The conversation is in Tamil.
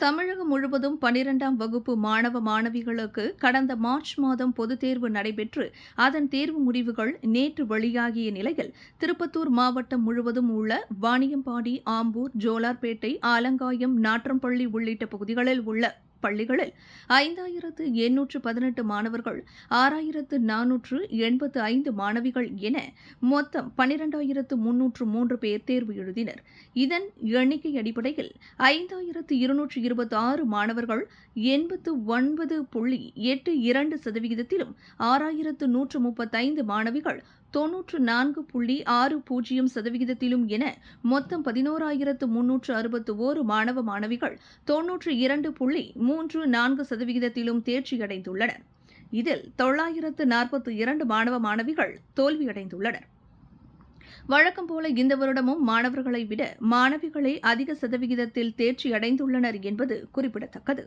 தமிழகம் முழுவதும் பனிரெண்டாம் வகுப்பு மாணவ மாணவிகளுக்கு கடந்த மார்ச் மாதம் பொதுத் தேர்வு நடைபெற்று அதன் தேர்வு முடிவுகள் நேற்று வெளியாகிய நிலையில் திருப்பத்தூர் மாவட்டம் முழுவதும் உள்ள வாணியம்பாடி ஆம்பூர் ஜோலார்பேட்டை ஆலங்காயம் நாற்றம்பள்ளி உள்ளிட்ட பகுதிகளில் உள்ள பள்ளிகளில் ஐந்தாயிரத்து எண்ணூற்று பதினெட்டு மாணவர்கள் ஆறாயிரத்து நானூற்று எண்பத்து ஐந்து மாணவிகள் என மொத்தம் பனிரெண்டாயிரத்து முன்னூற்று மூன்று பேர் தேர்வு எழுதினர். இதன் எண்ணிக்கை அடிப்படையில் ஐந்தாயிரத்து இருநூற்று இருபத்தி ஆறு மாணவர்கள் எண்பத்து ஒன்பது புள்ளி எட்டு இரண்டு சதவிகிதத்திலும் ஆறாயிரத்து நூற்று முப்பத்தைந்து மாணவிகள் தொன்னூற்று நான்கு புள்ளி ஆறு பூஜ்ஜியம் சதவிகிதத்திலும் என மொத்தம் பதினோராயிரத்து முன்னூற்று அறுபத்து ஓரு மாணவ மாணவிகள் தொன்னூற்று இரண்டு புள்ளி மூன்று நான்கு சதவிகிதத்திலும் தேர்ச்சியடைந்துள்ளனர். இதில் தொள்ளாயிரத்து நாற்பத்து இரண்டு மாணவ மாணவிகள் தோல்வியடைந்துள்ளனர். வழக்கம் போல இந்த வருடமும் மாணவர்களை விட மாணவிகளே அதிக சதவிகிதத்தில் தேர்ச்சி அடைந்துள்ளனர் என்பது குறிப்பிடத்தக்கது.